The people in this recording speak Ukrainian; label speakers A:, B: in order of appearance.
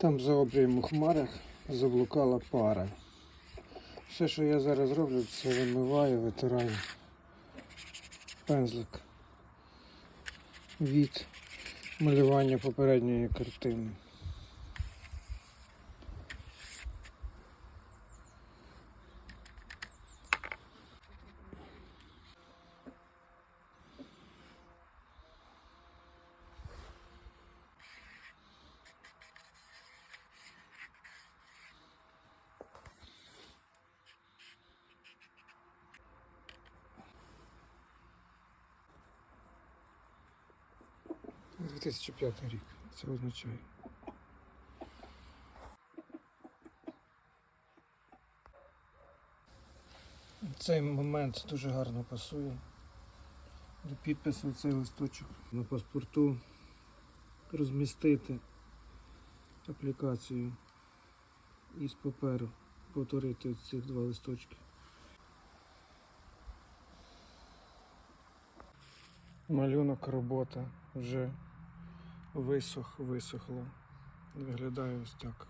A: Там за обрієм у хмарах заблукала пара. Все, що я зараз роблю, це вимиваю, витираю пензлик від малювання попередньої картини. – 2005 рік. Це означає. Цей момент дуже гарно пасує до підпису цей листочок на паспорту розмістити аплікацію із паперу, повторити ці два листочки. Малюнок робота вже висох, висохло. Виглядає ось так.